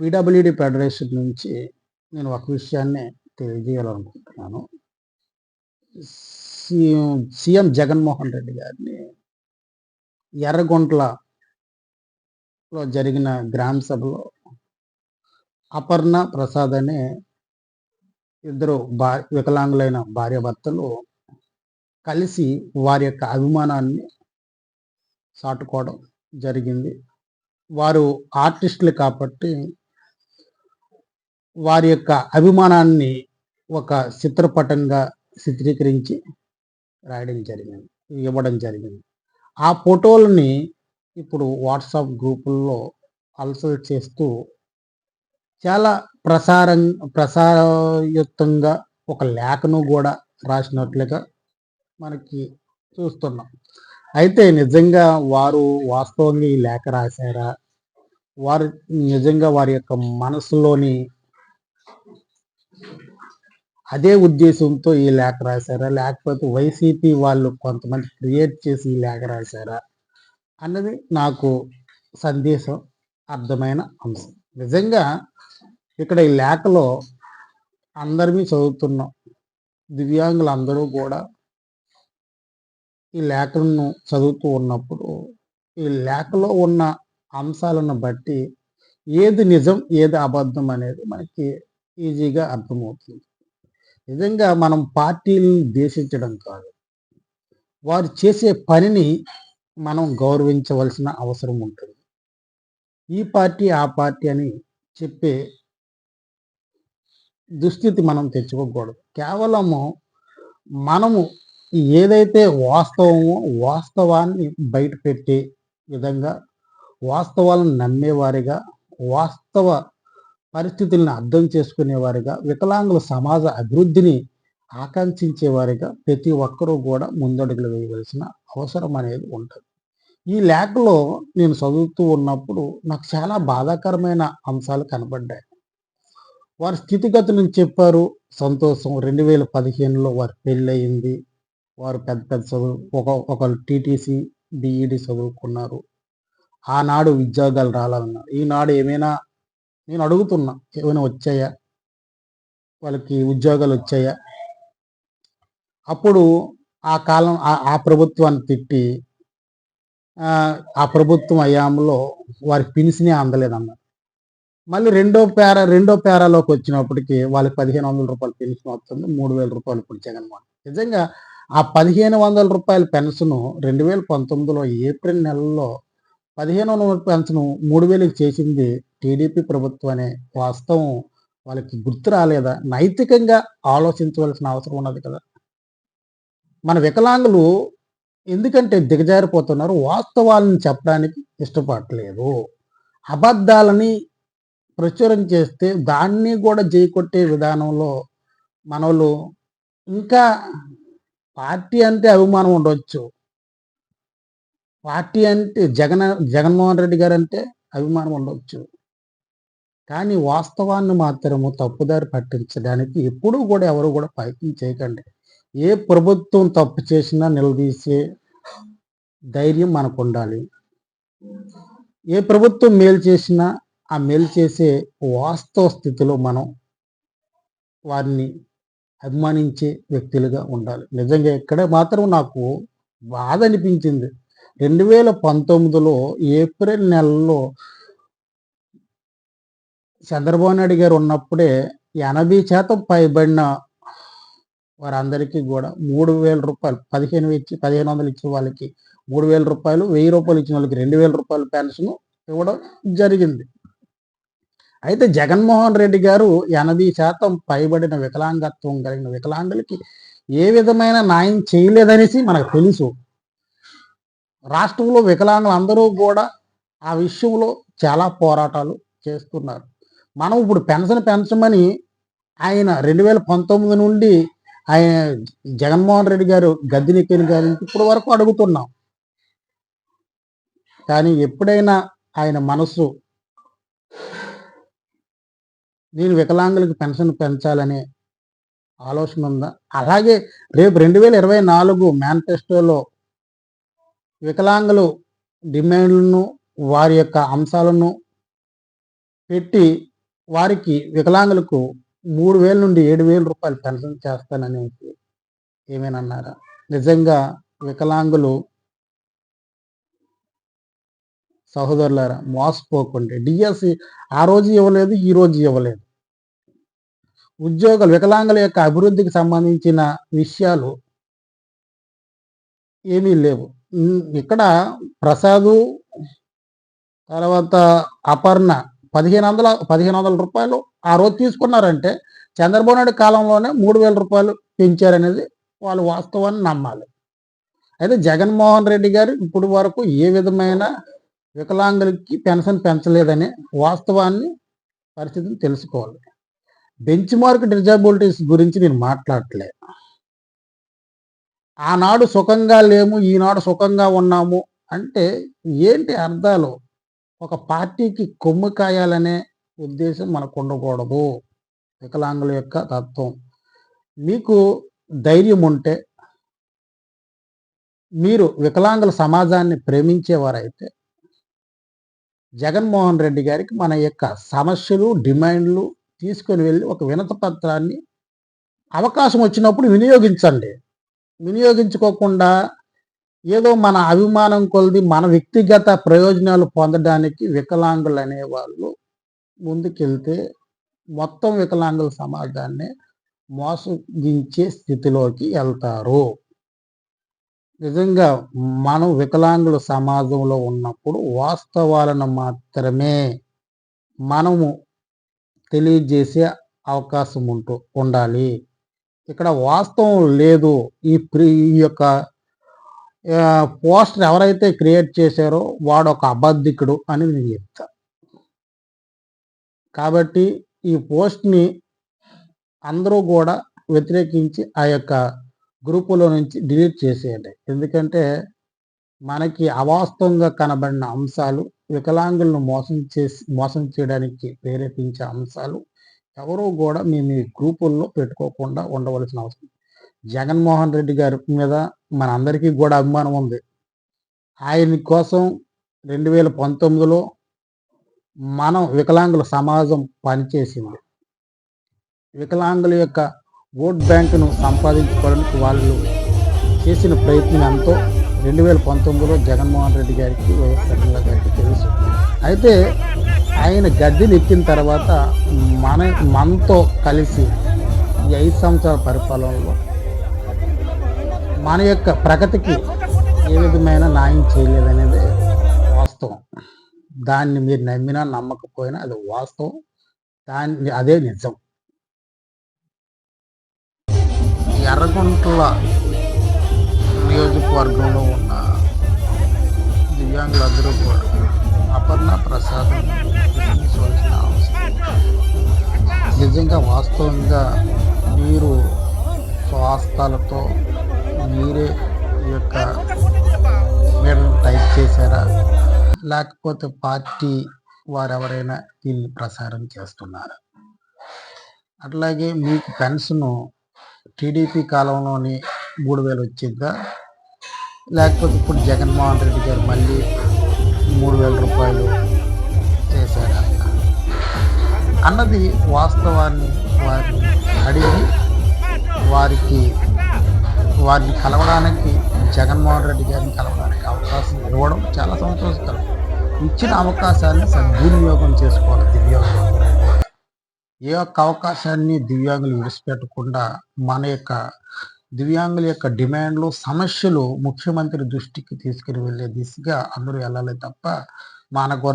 PWD federation నుంచి నేను ఒక విషయాన్ని తెలియజేయాలనుకుంటున్నాను. సీఎం సీఎం జగన్మోహన్ రెడ్డి గారిని ఎర్రగుంట్లలో జరిగిన గ్రామ సభలో అపర్ణ ప్రసాద్ అనే ఇద్దరు భా వికలాంగులైన భార్యాభర్తలు కలిసి వారి యొక్క అభిమానాన్ని చాటుకోవడం జరిగింది. వారు ఆర్టిస్టులు కాబట్టి వారి యొక్క అభిమానాన్ని ఒక చిత్రపటంగా చిత్రీకరించి రాయడం జరిగింది ఇవ్వడం జరిగింది. ఆ ఫోటోలని ఇప్పుడు వాట్సాప్ గ్రూపుల్లో అలసలు చేస్తూ చాలా ప్రసారం ప్రసారయుక్తంగా ఒక లేఖను కూడా రాసినట్లుగా మనకి చూస్తున్నాం. అయితే నిజంగా వారు వాస్తవంగా ఈ లేఖ రాశారా? వారు నిజంగా వారి యొక్క మనసులోని అదే ఉద్దేశంతో ఈ లేఖ రాశారా? లేకపోతే వైసీపీ వాళ్ళు కొంతమంది క్రియేట్ చేసి ఈ లేఖ రాశారా? అన్నది నాకు సందేశం అర్థమైన అంశం. నిజంగా ఇక్కడ ఈ లేఖలో అందరినీ చదువుతున్నాం. దివ్యాంగులు అందరూ కూడా ఈ లేఖను చదువుతూ ఉన్నప్పుడు ఈ లేఖలో ఉన్న అంశాలను బట్టి ఏది నిజం ఏది అబద్ధం అనేది మనకి ఈజీగా అర్థమవుతుంది. నిజంగా మనం పార్టీలను దేశించడం కాదు. వారు చేసే పనిని మనం గౌరవించవలసిన అవసరం ఉంటుంది. ఈ పార్టీ ఆ పార్టీ అని చెప్పే దుస్థితి మనం తెచ్చుకోకూడదు. కేవలము మనము ఏదైతే వాస్తవమో వాస్తవాన్ని బయట పెట్టే విధంగా వాస్తవాలను నమ్మేవారిగా వాస్తవ పరిస్థితులను అర్థం చేసుకునేవారిగా వికలాంగుల సమాజ అభివృద్ధిని ఆకాంక్షించేవారిగా ప్రతి ఒక్కరూ కూడా ముందడుగులు వేయవలసిన అవసరం అనేది ఉంటుంది. ఈ లేఖలో నేను చదువుతూ ఉన్నప్పుడు నాకు చాలా బాధాకరమైన అంశాలు కనబడ్డాయి. వారి స్థితిగతులను చెప్పారు. సంతోషం రెండు వేల పదిహేనులో వారి పెళ్ళయింది. వారు పెద్ద పెద్ద చదువు ఒక ఒకరు టీటీసీ బీఈడి చదువుకున్నారు. ఆనాడు ఉద్యోగాలు రాలన్నారు. ఈనాడు ఏమైనా నేను అడుగుతున్నా ఏమైనా వచ్చాయా? వాళ్ళకి ఉద్యోగాలు వచ్చాయా? అప్పుడు ఆ కాలం ఆ ప్రభుత్వాన్ని తిట్టి ఆ ప్రభుత్వం అయ్యాములో వారికి పినిసినే అందలేదన్నారు మళ్ళీ రెండో పేర రెండో పేరాలోకి వచ్చినప్పటికీ వాళ్ళకి పదిహేను వందల రూపాయలు పెన్షన్ వస్తుంది మూడు వేల రూపాయలు ఇప్పుడు జగన్మోహన్. నిజంగా ఆ పదిహేను వందల రూపాయల పెన్షన్ రెండు వేల పంతొమ్మిదిలో ఏప్రిల్ నెలలో పదిహేను వందల పెన్షన్ మూడు వేలకు చేసింది టీడీపీ ప్రభుత్వం అనే వాస్తవం వాళ్ళకి గుర్తు రాలేదా? నైతికంగా ఆలోచించవలసిన అవసరం ఉన్నది కదా. మన వికలాంగులు ఎందుకంటే దిగజారిపోతున్నారు? వాస్తవాలను చెప్పడానికి ఇష్టపడలేదు అబద్ధాలని ప్రచురం చేస్తే దాన్ని కూడా జయకొట్టే విధానంలో మనలు ఇంకా పార్టీ అంటే అభిమానం ఉండవచ్చు పార్టీ అంటే జగన్ జగన్మోహన్ రెడ్డి గారు అంటే అభిమానం ఉండవచ్చు కానీ వాస్తవాన్ని మాత్రము తప్పుదారి పట్టించడానికి ఎప్పుడూ కూడా ఎవరు కూడా ప్రయత్నం చేయకండి. ఏ ప్రభుత్వం తప్పు చేసినా నిలదీసే ధైర్యం మనకు ఉండాలి ఏ ప్రభుత్వం మేలు చేసినా ఆ మేలు చేసే వాస్తవ స్థితిలో మనం వారిని అభిమానించే వ్యక్తులుగా ఉండాలి. నిజంగా ఇక్కడ మాత్రం నాకు బాధ అనిపించింది. రెండు వేల పంతొమ్మిదిలో ఏప్రిల్ నెలలో చంద్రబాబు నాయుడు గారు ఉన్నప్పుడే ఎనభై శాతం పైబడిన వారందరికీ కూడా మూడు వేల రూపాయలు పదిహేను ఇచ్చి పదిహేను వందలు ఇచ్చిన వాళ్ళకి మూడు వేల రూపాయలు వెయ్యి రూపాయలు ఇచ్చిన వాళ్ళకి రెండు వేల రూపాయలు పెన్షన్ ఇవ్వడం జరిగింది. అయితే జగన్మోహన్ రెడ్డి గారు ఎనభై శాతం పైబడిన వికలాంగత్వం కలిగిన వికలాంగులకి ఏ విధమైన న్యాయం చేయలేదనేసి మనకు తెలుసు. రాష్ట్రంలో వికలాంగులు అందరూ కూడా ఆ విషయంలో చాలా పోరాటాలు చేస్తున్నారు. మనం ఇప్పుడు పెన్షన్ పెంచమని ఆయన రెండు వేల పంతొమ్మిది నుండి ఆయన జగన్మోహన్ రెడ్డి గారు గద్దెనెక్కిన గారి ఇప్పటి వరకు అడుగుతున్నాం. కానీ ఎప్పుడైనా ఆయన మనసు నేను వికలాంగులకు పెన్షన్ పెంచాలనే ఆలోచన ఉందా? అలాగే రేపు రెండు వేల ఇరవై నాలుగు మేనిఫెస్టోలో వికలాంగులు డిమాండ్లను వారి యొక్క అంశాలను పెట్టి వారికి వికలాంగులకు మూడు వేల నుండి ఏడు వేల రూపాయలు పెన్షన్ చేస్తానని ఏమైనా అన్నారా నిజంగా వికలాంగులు సహోదరులారా మోసపోకుండా. డిఎస్సి ఆ రోజు ఇవ్వలేదు ఈ రోజు ఇవ్వలేదు. ఉద్యోగులు వికలాంగుల యొక్క అభివృద్ధికి సంబంధించిన విషయాలు ఏమీ లేవు. ఇక్కడ ప్రసాదు తర్వాత అపర్ణ పదిహేను వందల పదిహేను వందల రూపాయలు ఆ రోజు తీసుకున్నారంటే చంద్రబాబు నాయుడు కాలంలోనే మూడు వేల రూపాయలు పెంచారనేది వాళ్ళు వాస్తవాన్ని నమ్మాలి. అయితే జగన్మోహన్ రెడ్డి గారు ఇప్పుడు వరకు ఏ విధమైన వికలాంగులకి పెన్షన్ పెంచలేదనే వాస్తవాన్ని పరిస్థితిని తెలుసుకోవాలి. బెంచ్ మార్క్ డిజబిలిటీస్ గురించి నేను మాట్లాడట్లే. ఆనాడు సుఖంగా లేము ఈనాడు సుఖంగా ఉన్నాము అంటే ఏంటి అర్థాలు? ఒక పార్టీకి కొమ్ము కాయాలనే ఉద్దేశం మనకు ఉండకూడదు వికలాంగుల యొక్క తత్వం. మీకు ధైర్యం ఉంటే మీరు వికలాంగుల సమాజాన్ని ప్రేమించేవారైతే జగన్మోహన్ రెడ్డి గారికి మన యొక్క సమస్యలు డిమాండ్లు తీసుకొని వెళ్ళి ఒక వినత పత్రాన్ని అవకాశం వచ్చినప్పుడు వినియోగించండి. వినియోగించుకోకుండా ఏదో మన అభిమానం కొలది మన వ్యక్తిగత ప్రయోజనాలు పొందడానికి వికలాంగులు అనేవాళ్ళు ముందుకెళ్తే మొత్తం వికలాంగుల సమాజాన్ని మోసగించే స్థితిలోకి వెళ్తారు. నిజంగా మనం వికలాంగుల సమాజంలో ఉన్నప్పుడు వాస్తవాలను మాత్రమే మనము తెలియజేసే అవకాశం ఉంటూ ఉండాలి. ఇక్కడ వాస్తవం లేదు. ఈ ప్రి ఈ యొక్క పోస్టర్ ఎవరైతే క్రియేట్ చేశారో వాడు ఒక అబద్ధికుడు అని నేను చెప్తా. కాబట్టి ఈ పోస్ట్ని అందరూ కూడా వ్యతిరేకించి ఆ యొక్క గ్రూపులో నుంచి డిలీట్ చేసేయండి. ఎందుకంటే మనకి అవాస్తవంగా కనబడిన అంశాలు వికలాంగులను మోసం చేసి మోసం చేయడానికి ప్రేరేపించే అంశాలు ఎవరూ కూడా మేము ఈ గ్రూపుల్లో పెట్టుకోకుండా ఉండవలసిన అవసరం జగన్మోహన్ రెడ్డి గారి మీద మనందరికీ కూడా అభిమానం ఉంది. ఆయన కోసం రెండు వేల పంతొమ్మిదిలో మనం వికలాంగుల సమాజం పనిచేసింది. వికలాంగుల యొక్క ఓట్ బ్యాంకును సంపాదించుకోవడానికి వాళ్ళు చేసిన ప్రయత్నం ఎంతో. రెండు వేల పంతొమ్మిదిలో జగన్మోహన్ రెడ్డి గారికి వైఎస్ గారికి తెలుసు. అయితే ఆయన గద్దెని ఎక్కిన తర్వాత మన మనతో కలిసి ఈ ఐదు సంవత్సరాల పరిపాలనలో మన యొక్క ప్రగతికి ఏ విధమైన న్యాయం చేయలేదనేది వాస్తవం. దాన్ని మీరు నమ్మినా నమ్మకపోయినా అది వాస్తవం. దాన్ని అదే నిజం. ఎర్రగుంట్ల నియోజకవర్గంలో ఉన్న దివ్యాంగులందరూ కూడా అపర్ణ ప్రసాదం ప్రశ్నించవలసిన అవసరం నిజంగా వాస్తవంగా మీరు స్వాస్థాలతో మీరే ఈ యొక్క మీడను టైప్ చేశారా? లేకపోతే పార్టీ వారెవరైనా దీన్ని ప్రసారం చేస్తున్నారా? అట్లాగే మీకు పెన్షన్ టీడీపీ కాలంలోని మూడు వేలు వచ్చిందా? లేకపోతే ఇప్పుడు జగన్మోహన్ రెడ్డి గారు మళ్ళీ మూడు వేల రూపాయలు చేశారా? అన్నది వాస్తవాన్ని వారిని అడిగి వారికి వారిని కలవడానికి జగన్మోహన్ రెడ్డి గారిని కలవడానికి అవకాశం ఇవ్వడం చాలా సంతోషకరం. ఇచ్చిన అవకాశాన్ని సద్వినియోగం చేసుకోవాలి దివ్యాంగులు. ఏ ఒక్క అవకాశాన్ని దివ్యాంగులు విడిచిపెట్టకుండా మన యొక్క దివ్యాంగుల యొక్క డిమాండ్లు సమస్యలు ముఖ్యమంత్రి దృష్టికి తీసుకుని వెళ్ళే దిశగా అందరూ వెళ్ళాలి తప్ప మన కొరకు